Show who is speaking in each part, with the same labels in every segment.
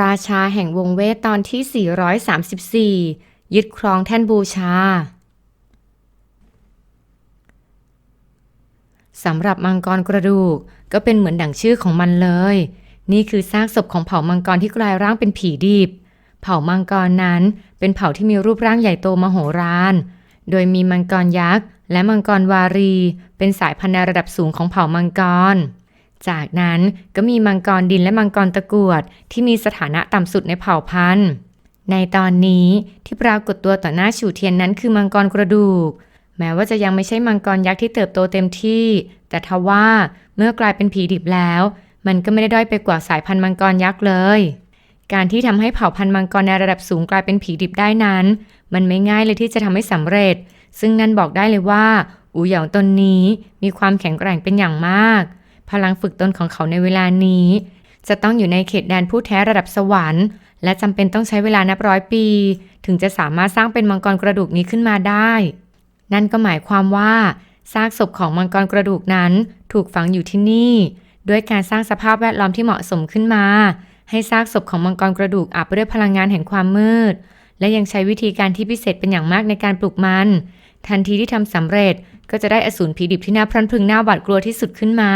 Speaker 1: ราชาแห่งวงเวทตอนที่ 434 ยึดครองแท่นบูชา สำหรับมังกรกระดูกก็เป็นเหมือนดั่งชื่อของมันเลย นี่คือซากศพของเผ่ามังกรที่กลายร่างเป็นผีดิบ เผ่ามังกรนั้นเป็นเผ่าที่มีรูปร่างใหญ่โตมโหฬารโดยมีมังกรยักษ์และมังกรวารี เป็นสายพันธุ์ในระดับสูงของเผ่ามังกร จากนั้นก็มีมังกรดินและมังกรตะกรวด ที่มีสถานะต่ำสุดในเผ่าพันธุ์ ในตอนนี้ที่ปรากฏตัวต่อหน้าฉูเทียนนั้นคือมังกรกระดูก แม้ว่าจะยังไม่ใช่มังกรยักษ์ที่เติบโตเต็มที่ แต่ทว่าเมื่อกลายเป็นผีดิบแล้ว มันก็ไม่ได้ด้อยไปกว่าสายพันธุ์มังกรยักษ์เลย การที่ทำให้เผ่าพันธุ์มังกรในระดับสูงกลายเป็นผีดิบได้นั้น มันไม่ง่ายเลยที่จะทำให้สำเร็จ ซึ่งนั่นบอกได้เลยว่าอูเหยาตนนี้มีความแข็งแกร่งเป็นอย่างมาก พลังฝึกตนของเขาในเวลานี้ จะต้องอยู่ในเขตแดนผู้แท้ระดับสวรรค์ และจำเป็นต้องใช้เวลานับร้อยปี ถึงจะสามารถสร้างเป็นมังกรกระดูกนี้ขึ้นมาได้ นั่นก็หมายความว่าซากศพของมังกรกระดูกนั้นถูกฝังอยู่ที่นี่ ด้วยการสร้างสภาพแวดล้อมที่เหมาะสมขึ้นมา ให้ซากศพของมังกรกระดูกอาบไปด้วยพลังงานแห่งความมืด และยังใช้วิธีการที่พิเศษเป็นอย่างมากในการปลูกมัน ทันทีที่ทำสำเร็จก็จะได้อสูรผีดิบที่น่าพรันพรึงน่าหวาดกลัวที่สุดขึ้นมา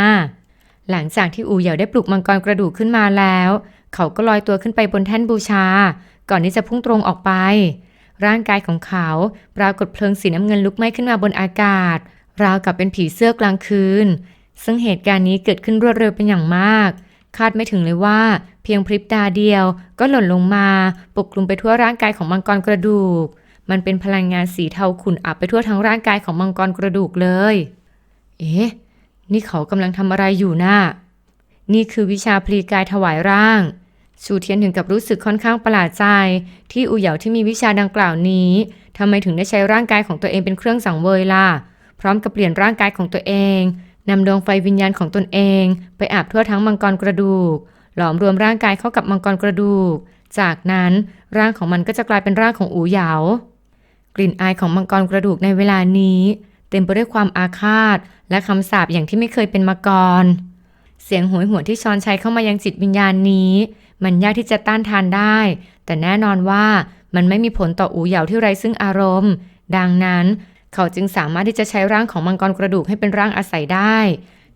Speaker 1: หลังจากที่อูเหยาได้ปลูกมังกรกระดูกขึ้นมาแล้ว เขาก็ลอยตัวขึ้นไปบนแท่นบูชา ก่อนที่จะพุ่งตรงออกไป ร่างกายของเขาปรากฏเพลิงสีน้ำเงินลุกไหม้ขึ้นมาบนอากาศ ราวกับเป็นผีเสื้อกลางคืน ซึ่งเหตุการณ์นี้เกิดขึ้นรวดเร็วเป็นอย่างมาก คาดไม่ถึงเลยว่า เพียงพริบตาเดียว ก็หล่นลงมาปกคลุมไปทั่วร่างกายของมังกรกระดูก มันเป็นพลังงานสีเทาขุ่นอับไปทั่วทั้งร่างกายของมังกรกระดูกเลย เอ๊ะ เขากำลังทำอะไรอยู่น่ะ นี่คือวิชาพลีกายถวายร่าง ชูเทียนถึงกับรู้สึกค่อนข้างประหลาดใจ ที่อูเหยาที่มีวิชาดังกล่าวนี้ทำไมถึงได้ใช้ร่างกายของตัวเองเป็นเครื่องสังเวยล่ะ พร้อมกับเปลี่ยนร่างกายของตัวเองนำดวงไฟวิญญาณของตนเอง ไปอาบทั่วทั้งมังกรกระดูก หลอมรวมร่างกายเข้ากับมังกรกระดูก จากนั้นร่างของมันก็จะกลายเป็นร่างของอูเหยากลิ่นอายของมังกรกระดูกในเวลานี้ เต็มไปด้วยความอาฆาต และคำสาปอย่างที่ไม่เคยเป็นมาก่อน เสียงโหยหวนที่ชอนชัยเข้ามายังจิตวิญญาณนี้ มันยากที่จะต้านทานได้ แต่แน่นอนว่ามันไม่มีผลต่ออูเหยาที่ไร้ซึ่งอารมณ์ ดังนั้น เขาจึงสามารถที่จะใช้ร่างของมังกรกระดูกให้เป็นร่างอาศัยได้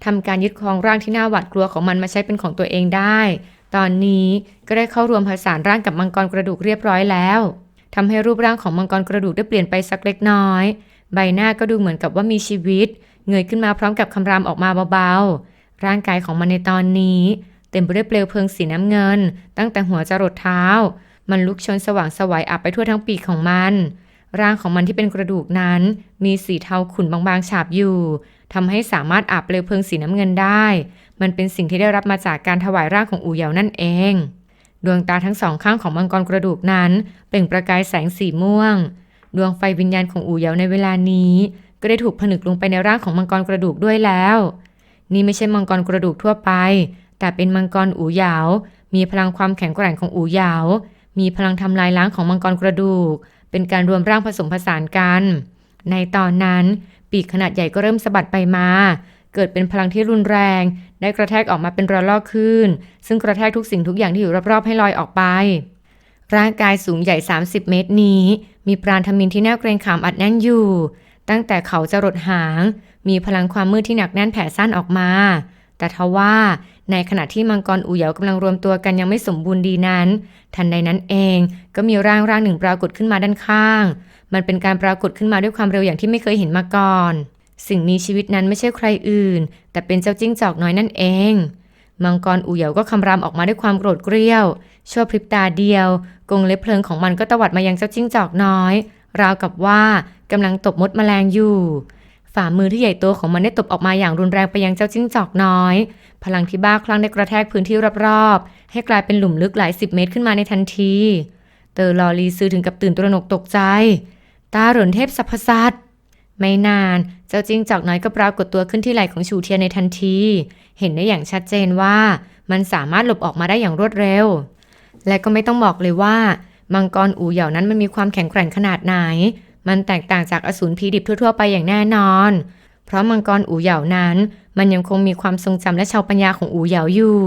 Speaker 1: ทำการยึดครองร่างที่น่าหวาดกลัวของมันมาใช้เป็นของตัวเองได้ ตอนนี้ก็ได้เข้ารวมผสานร่างกับมังกรกระดูกเรียบร้อยแล้วทำให้รูปร่างของมังกรกระดูกได้เปลี่ยนไปสักเล็กน้อย ใบหน้าก็ดูเหมือนกับว่ามีชีวิต เงยขึ้นมาพร้อมกับคำรามออกมาเบาๆ ร่างกายของมันในตอนนี้ เต็มไปด้วยเปลวเพลิงสีน้ำเงิน ตั้งแต่หัวจรดเท้า มันลุกชนสว่างสวัยอับไปทั่วทั้งปีกของมัน ร่างของมันที่เป็นกระดูกนั้น มีสีเทาขุ่นบางๆฉาบอยู่ทำให้สามารถอาบเปลวเพลิงสีน้ำเงินได้ มันเป็นสิ่งที่ได้รับมาจากการถวายร่างของอูเหยานั่นเอง ดวงตาทั้งสองข้างของมังกรกระดูกนั้น เปล่งประกายแสงสีม่วง ดวงไฟวิญญาณของอูเหยาในเวลานี้ ก็ได้ถูกผนึกลงไปในร่างของมังกรกระดูกด้วยแล้ว นี่ไม่ใช่มังกรกระดูกทั่วไป แต่เป็นมังกรอูเหยา มีพลังความแข็งแกร่งของอูเหยา มีพลังทำลายล้างของมังกรกระดูก เป็นการรวมร่างผสมผสานกัน ในตอนนั้น ปีกขนาดใหญ่ก็เริ่มสะบัดไปมา เกิดเป็นพลังที่รุนแรง ได้กระแทกออกมาเป็นระลอกคลื่นซึ่งกระแทกทุกสิ่งทุกอย่างที่อยู่รอบๆให้ลอยออกไป ร่างกายสูงใหญ่ 30 เมตรนี้ มีปราณธมินที่น่าเกรงขามอัดแน่นอยู่ ตั้งแต่เขาจะรดหาง มีพลังความมืดที่หนักแน่นแผ่ซ่านออกมา แต่ทว่าในขณะที่มังกรอูเหยากำลังรวมตัวกันยังไม่สมบูรณ์ดีนั้น ทันใดนั้นเองก็มีร่างร่างหนึ่งปรากฏขึ้นมาด้านข้าง มันเป็นการปรากฏขึ้นมาด้วยความเร็วอย่างที่ไม่เคยเห็นมาก่อน สิ่งมีชีวิตนั้นไม่ใช่ใครอื่น แต่เป็นเจ้าจิ้งจอกน้อยนั่นเอง มังกรอูเหยาก็คำรามออกมาด้วยความโกรธเกรี้ยวชั่วพริบตาเดียวกรงเล็บเพลิงของมันก็ตวัดมายังเจ้าจิ้งจอกน้อย ราวกับว่ากำลังตบมดแมลงอยู่ ฝ่ามือที่ใหญ่โตของมันได้ตบออกมาอย่างรุนแรงไปยังเจ้าจิ้งจอกน้อย พลังที่บ้าคลั่งได้กระแทกพื้นที่รอบๆ ให้กลายเป็นหลุมลึกหลายสิบเมตรขึ้นมาในทันที เตอร์ลอรีซื้อถึงกับตื่นตระหนกตกใจ ตาเหรินเทพสัพพสัตว์ ไม่นาน เจ้าจิ้งจอกน้อยก็ปรากฏตัวขึ้นที่ไหล่ของชูเทียนในทันที เห็นได้อย่างชัดเจนว่า มันสามารถหลบออกมาได้อย่างรวดเร็ว และก็ไม่ต้องบอกเลยว่า มังกรอูเหย่านั้นมันมีความแข็งแกร่งขนาดไหน มันแตกต่างจากอสูรผีดิบทั่วๆไปอย่างแน่นอน เพราะมังกรอูเหย่านั้น มันยังคงมีความทรงจำและชาวปัญญาของอูเหย่าอยู่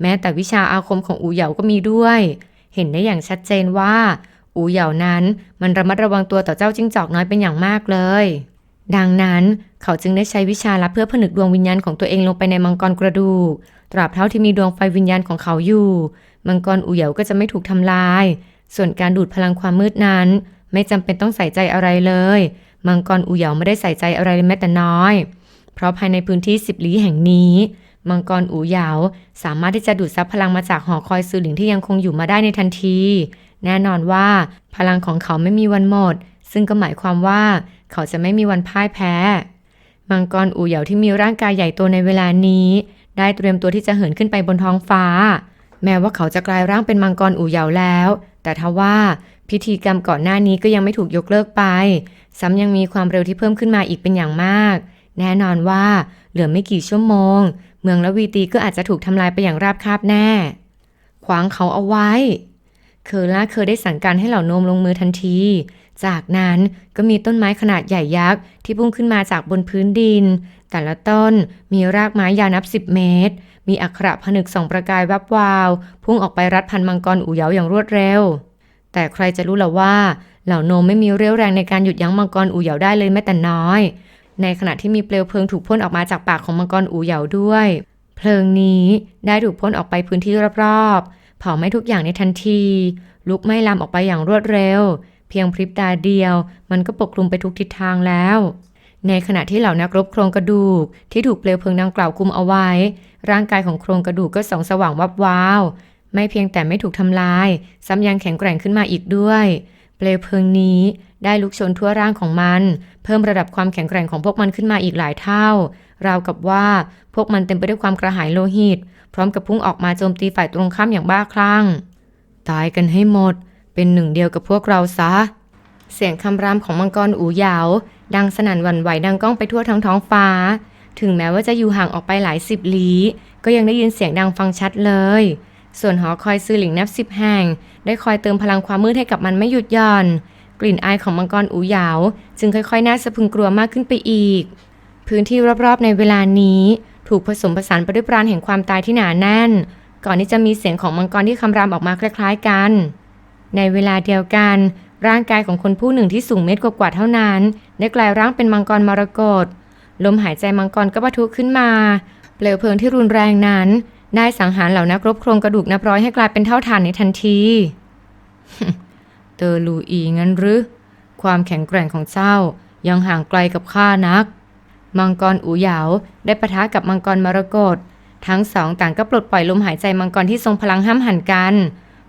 Speaker 1: แม้แต่วิชาอาคมของอูเหยาก็มีด้วย เห็นได้อย่างชัดเจนว่าอูเหยานั้นมันระมัดระวังตัวต่อเจ้าจิ้งจอกน้อยเป็นอย่างมากเลย ดังนั้นเขาจึงได้ใช้วิชาลับเพื่อผนึกดวงวิญญาณของตัวเองลงไปในมังกรกระดูก ตราบเท่าที่มีดวงไฟวิญญาณของเขาอยู่ มังกรอูเหยาก็จะไม่ถูกทำลาย ส่วนการดูดพลังความมืดนั้น ไม่จำเป็นต้องใส่ใจอะไรเลย มังกรอูเหยาไม่ได้ใส่ใจอะไรแม้แต่น้อย เพราะภายในพื้นที่สิบลี้แห่งนี้ มังกรอูเหยาสามารถที่จะดูดซับพลังมาจากหอคอยซือหลิงที่ยังคงอยู่มาได้ในทันที แน่นอนว่า พลังของเขาไม่มีวันหมด ซึ่งก็หมายความว่า เขาจะไม่มีวันพ่ายแพ้ มังกรอูเหยาที่มีร่างกายใหญ่โตในเวลานี้ ได้เตรียมตัวที่จะเหินขึ้นไปบนท้องฟ้า แม้ว่าเขาจะกลายร่างเป็นมังกรอูเหยาแล้ว แต่ทว่าพิธีกรรมก่อนหน้านี้ก็ยังไม่ถูกยกเลิกไป ซ้ำยังมีความเร็วที่เพิ่มขึ้นมาอีกเป็นอย่างมาก แน่นอนว่าเหลือไม่กี่ชั่วโมง เมืองละวีตีก็อาจจะถูกทำลายไปอย่างราบคาบแน่ ขวางเขาเอาไว้ เคอร่าเคยได้สั่งการให้เหล่าโนมลงมือทันที จากนั้นก็มีต้นไม้ขนาดใหญ่ยักษ์ที่พุ่งขึ้นมาจากบนพื้นดิน แต่ละต้นมีรากไม้ยาวนับ 10 เมตร มีอักขระผนึกส่องประกายวับวาว พุ่งออกไปรัดพันมังกรอูเหยาอย่างรวดเร็ว แต่ใครจะรู้ล่ะว่าเหล่าโนมไม่มีเรี่ยวแรงในการหยุดยั้งมังกรอูเหยาได้เลยแม้แต่น้อย ในขณะที่มีเปลวเพลิงถูกพ่นออกมาจากปากของมังกรอูเหยาด้วย เพลิงนี้ได้ถูกพ่นออกไปพื้นที่รอบๆเผาไหม้ทุกอย่างในทันที ลุกไหม้ลามออกไปอย่างรวดเร็ว พียงพริบตาเดียว มันก็ปกคลุมไปทุกทิศทางแล้ว ในขณะที่เหล่านักรบโครงกระดูก ที่ถูกเปลวเพลิงดังกล่าวคุมเอาไว้ ร่างกายของโครงกระดูกก็ส่องสว่างวับวาว ไม่เพียงแต่ไม่ถูกทำลาย ซ้ำยังแข็งแกร่งขึ้นมาอีกด้วย เปลวเพลิงนี้ได้ลุกชนทั่วร่างของมัน เพิ่มระดับความแข็งแกร่งของพวกมันขึ้นมาอีกหลายเท่า ราวกับว่าพวกมันเต็มไปด้วยความกระหายโลหิต พร้อมกับพุ่งออกมาโจมตีฝ่ายตรงข้ามอย่างบ้าคลั่ง ตายกันให้หมด เป็นหนึ่งเดียวกับพวกเราซะ เสียงคำรามของมังกรอูหยาว ดังสนั่นหวั่นไหวดังก้องไปทั่วทั้งท้องฟ้า ถึงแม้ว่าจะอยู่ห่างออกไปหลายสิบลี้ ก็ยังได้ยินเสียงดังฟังชัดเลย ส่วนหอคอยซื้อหลิงนับสิบแห่ง ได้คอยเติมพลังความมืดให้กับมันไม่หยุดหย่อน กลิ่นอายของมังกรอูหยาว จึงค่อยๆน่าสะพึงกลัวมากขึ้นไปอีก พื้นที่รอบๆ ในเวลานี้ ถูกผสมผสานไปด้วยปราณแห่งความตายที่หนาแน่น ก่อนที่จะมีเสียงของมังกรที่คำรามออกมาคล้าย ๆ กัน ในเวลาเดียวกัน ร่างกายของคนผู้หนึ่งที่สูงเมตรกว่าๆเท่านั้น ได้กลายร่างเป็นมังกรมรกตลมหายใจมังกรก็ปะทุขึ้นมา เปลวเพลิงที่รุนแรงนั้น ได้สังหารเหล่านักรบโครงกระดูกนับร้อยให้กลายเป็นเท่าฐานในทันทีเตอร์ลูอีงั้นหรือ ความแข็งแกร่งของเจ้ายังห่างไกลกับข้านัก มังกรอูหยาวได้ปะทะกับมังกรมรกตทั้งสองต่างก็ปลดปล่อยลมหายใจมังกรที่ทรงพลังห้ามหันกัน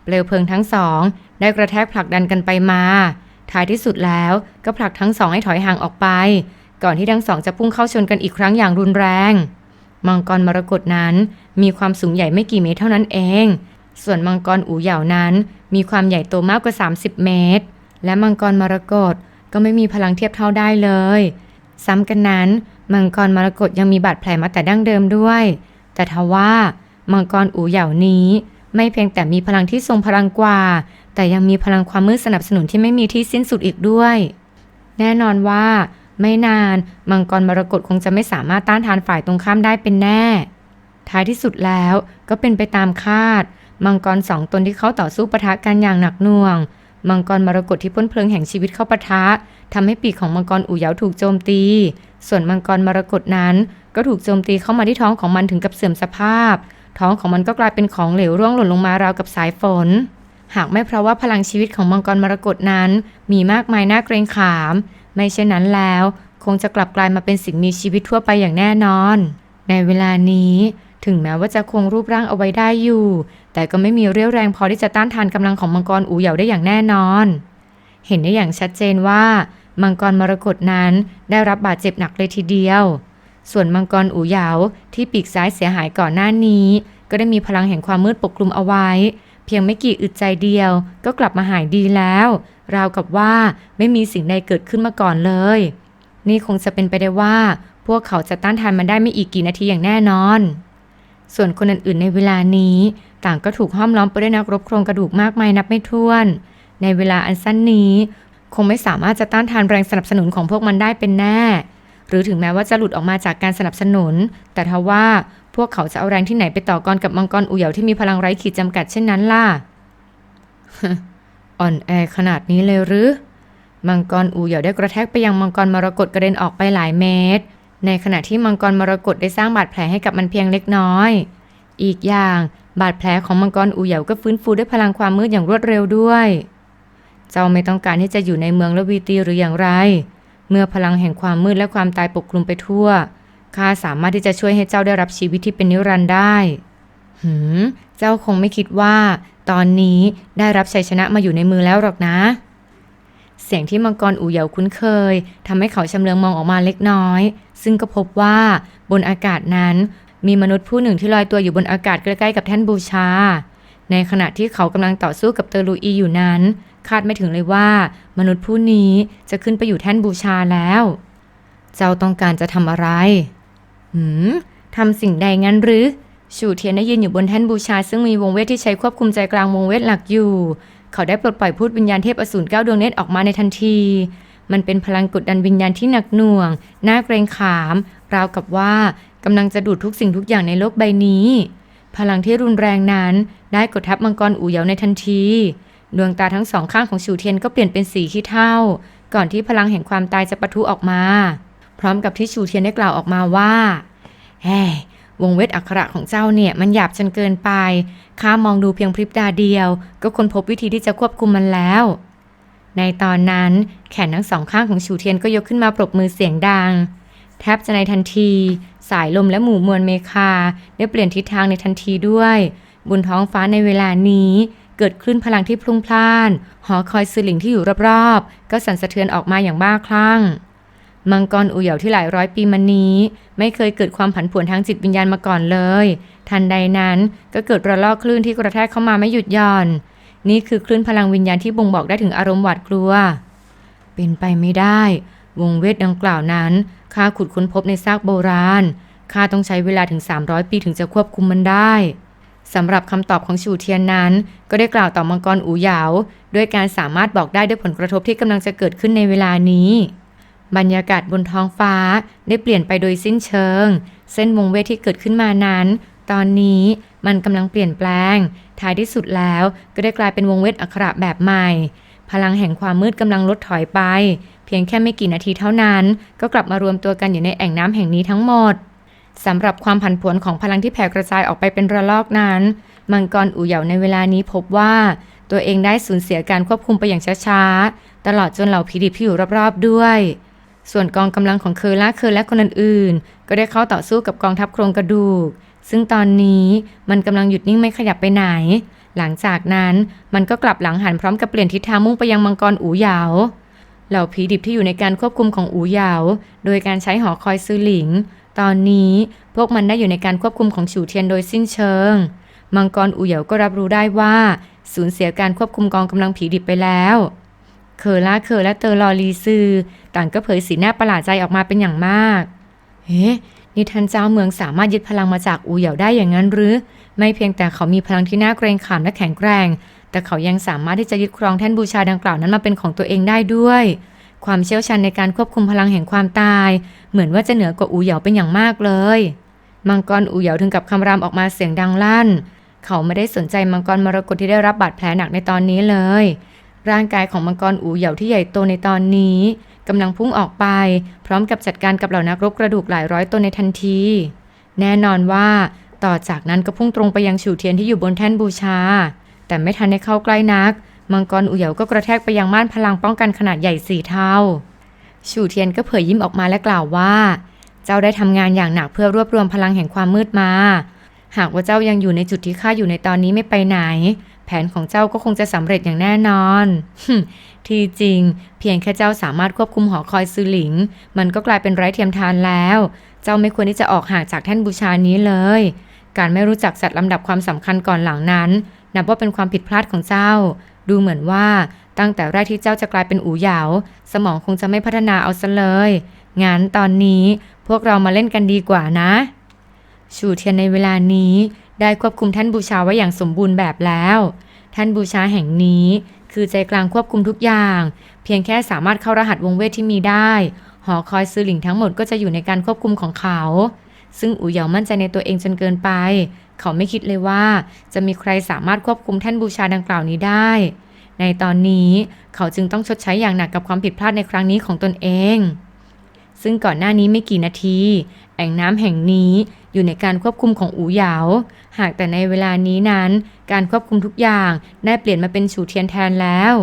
Speaker 1: เปลวเพลิงทั้งสอง ได้กระแทกผลักดันกันไปมา ท้ายที่สุดแล้วก็ผลักทั้งสองให้ถอยห่างออกไป ก่อนที่ทั้งสองจะพุ่งเข้าชนกันอีกครั้งอย่างรุนแรง มังกรมรกตนั้นมีความสูงใหญ่ไม่กี่เมตรเท่านั้นเอง ส่วนมังกรอูเหยานั้นมีความใหญ่โตมากกว่า 30 เมตร และมังกรมรกตก็ไม่มีพลังเทียบเท่าได้เลย ซ้ำกันนั้น มังกรมรกตยังมีบาดแผลมาแต่ดั้งเดิมด้วย แต่ทว่ามังกรอูเหยานี้ ไม่เพียงแต่มีพลังที่ทรงพลังกว่า แต่ยังมีพลังความมืดสนับสนุนที่ไม่มีที่สิ้นสุดอีกด้วย แน่นอนว่า ไม่นานมังกรมรกตคงจะไม่สามารถต้านทานฝ่ายตรงข้ามได้เป็นแน่ ท้ายที่สุดแล้วก็เป็นไปตามคาด มังกรสองตนที่เขาต่อสู้ปะทะกันอย่างหนักหน่วง มังกรมรกตที่พ่นเพลิงแห่งชีวิตเข้าปะทะทำให้ปีกของมังกรอู่เหยาถูกโจมตี ส่วนมังกรมรกตนั้น ก็ถูกโจมตีเข้ามาที่ท้องของมันถึงกับเสื่อมสภาพ ท้องของมันก็กลายเป็นของเหลวร่วงหล่นลงมาราวกับสายฝน หากไม่เพราะว่าพลังชีวิตของมังกรมรกตนั้น มีมากมายน่าเกรงขาม ไม่เช่นนั้นแล้ว คงจะกลับกลายมาเป็นสิ่งมีชีวิตทั่วไปอย่างแน่นอน ในเวลานี้ถึงแม้ว่าจะคงรูปร่างเอาไว้ได้อยู่ แต่ก็ไม่มีเรี่ยวแรงพอที่จะต้านทานกำลังของมังกรอูเหยาได้อย่างแน่นอน เห็นได้อย่างชัดเจนว่า มังกรมรกตนั้นได้รับบาดเจ็บหนักเลยทีเดียว ส่วนมังกรอูเหยาที่ปีกซ้ายเสียหายก่อนหน้านี้ ก็ได้มีพลังแห่งความมืดปกคลุมเอาไว้ เพียงไม่กี่อึดใจเดียว ก็กลับมาหายดีแล้ว ราวกับว่าไม่มีสิ่งใดเกิดขึ้นมาก่อนเลย นี่คงจะเป็นไปได้ว่า พวกเขาจะต้านทานมันได้ไม่อีกกี่นาทีอย่างแน่นอน ส่วนคนอื่นๆ ในเวลานี้ ต่างก็ถูกห้อมล้อมไปด้วยนักรบโครงกระดูกมากมายนับไม่ถ้วน ในเวลาอันสั้นนี้ คงไม่สามารถจะต้านทานแรงสนับสนุนของพวกมันได้เป็นแน่ รือถึงแม้ว่าจะหลุดออกมาจากการสนับสนุน แต่ทว่าพวกเขาจะเอาแรงที่ไหนไปต่อกรกับมังกรอูเหยาที่มีพลังไร้ขีดจำกัดเช่นนั้นล่ะ อ่อนแอขนาดนี้เลยหรือ มังกรอูเหยาได้กระแทกไปยังมังกรมรกตกระเด็นออกไปหลายเมตร ในขณะที่มังกรมรกตได้สร้างบาดแผลให้กับมันเพียงเล็กน้อย อีกอย่างบาดแผลของมังกรอูเหยาก็ฟื้นฟูด้วยพลังความมืดอย่างรวดเร็วด้วย เจ้าไม่ต้องการที่จะอยู่ในเมืองละวีตีหรืออย่างไร เมื่อพลังแห่งความมืดและความตายปกคลุมไปทั่ว ข้าสามารถที่จะช่วยให้เจ้าได้รับชีวิตที่เป็นนิรันดร์ได้ หืม เจ้าคงไม่คิดว่า ตอนนี้ได้รับชัยชนะมาอยู่ในมือแล้วหรอกนะ เสียงที่มังกรอูเหยาคุ้นเคยทำให้เขาชำเลืองมองออกมาเล็กน้อย ซึ่งก็พบว่าบนอากาศนั้น มีมนุษย์ผู้หนึ่งที่ลอยตัวอยู่บนอากาศใกล้ๆกับแท่นบูชา ในขณะที่เขากำลังต่อสู้กับเตอร์ลูอีอยู่นั้น คาดไม่ถึงเลยว่า มนุษย์ผู้นี้จะขึ้นไปอยู่แท่นบูชาแล้ว เจ้าต้องการจะทำอะไร หืมทำสิ่งใดงั้นหรือ ชูเทียนได้ยืนอยู่บนแท่นบูชา ซึ่งมีวงเวทที่ใช้ควบคุมใจกลางวงเวทหลักอยู่ เขาได้ปลดปล่อยพูดวิญญาณเทพอสูรเก้าดวงเนตรออกมาในทันที มันเป็นพลังกดดันวิญญาณที่หนักหน่วง น่าเกรงขาม ราวกับว่ากำลังจะดูดทุกสิ่งทุกอย่างในโลกใบนี้ พลังที่รุนแรงนั้นได้กดทับมังกรอูเหยาในทันที ดวงตาทั้งสองข้างของชูเทียนก็เปลี่ยนเป็นสีขี้เถ้าก่อนที่พลังแห่งความตายจะปะทุออกมา พร้อมกับที่ชูเทียนได้กล่าวออกมาว่าเฮ้ยวงเวทอักขระของเจ้าเนี่ยมันหยาบจนเกินไป ข้ามองดูเพียงพริบตาเดียว ก็ค้นพบวิธีที่จะควบคุมมันแล้ว ในตอนนั้นแขนทั้งสองข้างของชูเทียนก็ยกขึ้นมาปรบมือเสียงดัง แทบจะในทันที สายลมและหมู่มวลเมคาได้เปลี่ยนทิศทางในทันทีด้วย บนท้องฟ้าในเวลานี้ เกิดคลื่นพลังที่พลุ่งพล่าน หอคอยสื่อหลิงที่อยู่รอบๆ ก็สั่นสะเทือนออกมาอย่างบ้าคลั่ง มังกรอูเหยาที่หลายร้อยปีมานี้ ไม่เคยเกิดความผันผวนทางจิตวิญญาณมาก่อนเลย ทันใดนั้นก็เกิดระลอกคลื่นที่กระแทกเข้ามาไม่หยุดหย่อน นี่คือคลื่นพลังวิญญาณที่บ่งบอกได้ถึงอารมณ์หวาดกลัว เป็นไปไม่ได้ วงเวทดังกล่าวนั้นข้าขุดค้นพบในซากโบราณข้าต้องใช้เวลาถึง 300 ปีถึงจะควบคุมมันได้ สำหรับคำตอบของชูเทียนนั้น ก็ได้กล่าวต่อมังกรอูเหยาด้วยการสามารถบอกได้ด้วยผลกระทบที่กำลังจะเกิดขึ้นในเวลานี้ บรรยากาศบนท้องฟ้าได้เปลี่ยนไปโดยสิ้นเชิง เส้นวงเวทที่เกิดขึ้นมานั้น ตอนนี้มันกำลังเปลี่ยนแปลง ท้ายที่สุดแล้วก็ได้กลายเป็นวงเวทอักขระแบบใหม่ พลังแห่งความมืดกำลังลดถอยไป เพียงแค่ไม่กี่นาทีเท่านั้น ก็กลับมารวมตัวกันอยู่ในแอ่งน้ำแห่งนี้ทั้งหมด สำหรับความผันผวนของพลังที่แผ่กระจายออกไปเป็นระลอกนั้น มังกรอูเหยาในเวลานี้พบว่า ตัวเองได้สูญเสียการควบคุมไปอย่างช้าๆ ตลอดจนเหล่าผีดิบที่อยู่รอบๆด้วย ส่วนกองกำลังของเคอร์ล่าเคอร์และคนอื่นๆ ก็ได้เข้าต่อสู้กับกองทัพโครงกระดูก ซึ่งตอนนี้มันกำลังหยุดนิ่งไม่ขยับไปไหน หลังจากนั้นมันก็กลับหลังหันพร้อมกับเปลี่ยนทิศทางมุ่งไปยังมังกรอูเหยาเหล่าผีดิบที่อยู่ในการควบคุมของอูเหยา โดยการใช้หอคอยซื้อหลิง ตอนนี้พวกมันได้อยู่ในการควบคุมของฉูเทียนโดยสิ้นเชิง มังกรอูเหยาก็รับรู้ได้ว่า สูญเสียการควบคุมกองกำลังผีดิบไปแล้ว เคอล่าเคอและเตอร์ลอรีซือ ต่างก็เผยสีหน้าประหลาดใจออกมาเป็นอย่างมาก เฮ้นี่ท่านเจ้าเมืองสามารถยึดพลังมาจากอูเหยาได้อย่างนั้นหรือ ไม่เพียงแต่เขามีพลังที่น่าเกรงขามและแข็งแกร่ง แต่เขายังสามารถที่จะยึดครองแท่นบูชาดังกล่าวนั้นมาเป็นของตัวเองได้ด้วย ความเชี่ยวชาญในการควบคุมพลังแห่งความตาย เหมือนว่าจะเหนือกว่าอูเหยาเป็นอย่างมากเลย มังกรอูเหยาถึงกับคำรามออกมาเสียงดังลั่น เขาไม่ได้สนใจมังกรมรกตที่ได้รับบาดแผลหนักในตอนนี้เลย ร่างกายของมังกรอูเหยาที่ใหญ่โตในตอนนี้กำลังพุ่งออกไป พร้อมกับจัดการกับเหล่านักรบกระดูกหลายร้อยตัวในทันที แน่นอนว่า ต่อจากนั้นก็พุ่งตรงไปยังฉูเทียนที่อยู่บนแท่นบูชา แต่ไม่ทันได้เข้าใกล้นัก มังกรอูเหยาก็กระแทกไปยังม่านพลังป้องกันขนาดใหญ่สี่เท่าฉูเทียนก็เผยยิ้มออกมาและกล่าวว่า เจ้าได้ทำงานอย่างหนักเพื่อรวบรวมพลังแห่งความมืดมา หากว่าเจ้ายังอยู่ในจุดที่ข้าอยู่ในตอนนี้ไม่ไปไหน แผนของเจ้าก็คงจะสำเร็จอย่างแน่นอน ที่จริง เพียงแค่เจ้าสามารถควบคุมหอคอยซือหลิง มันก็กลายเป็นไร้เทียมทานแล้ว เจ้าไม่ควรที่จะออกห่างจากแท่นบูชานี้เลย การไม่รู้จักจัดลำดับความสำคัญก่อนหลังนั้น นับว่าเป็นความผิดพลาดของเจ้า ดูเหมือนว่าตั้งแต่แรกที่เจ้าจะกลายเป็นอูเหยาสมองคงจะไม่พัฒนาเอาซะเลย งั้นตอนนี้พวกเรามาเล่นกันดีกว่านะ ชูเทียนในเวลานี้ได้ควบคุมท่านบูชาไว้อย่างสมบูรณ์แบบแล้ว ท่านบูชาแห่งนี้คือใจกลางควบคุมทุกอย่าง เพียงแค่สามารถเข้ารหัสวงเวทที่มีได้ หอคอยซื้อหลิงทั้งหมดก็จะอยู่ในการควบคุมของเขา ซึ่งอูเหยามั่นใจในตัวเองจนเกินไป เขาไม่คิดเลยว่า จะมีใครสามารถควบคุมแท่นบูชาดังกล่าวนี้ได้ ในตอนนี้เขาจึงต้องชดใช้อย่างหนักกับความผิดพลาดในครั้งนี้ของตนเอง ซึ่งก่อนหน้านี้ไม่กี่นาที แอ่งน้ำแห่งนี้อยู่ในการควบคุมของอูเหยา หากแต่ในเวลานี้นั้น การควบคุมทุกอย่างได้เปลี่ยนมาเป็นฉูเทียนแทนแล้ว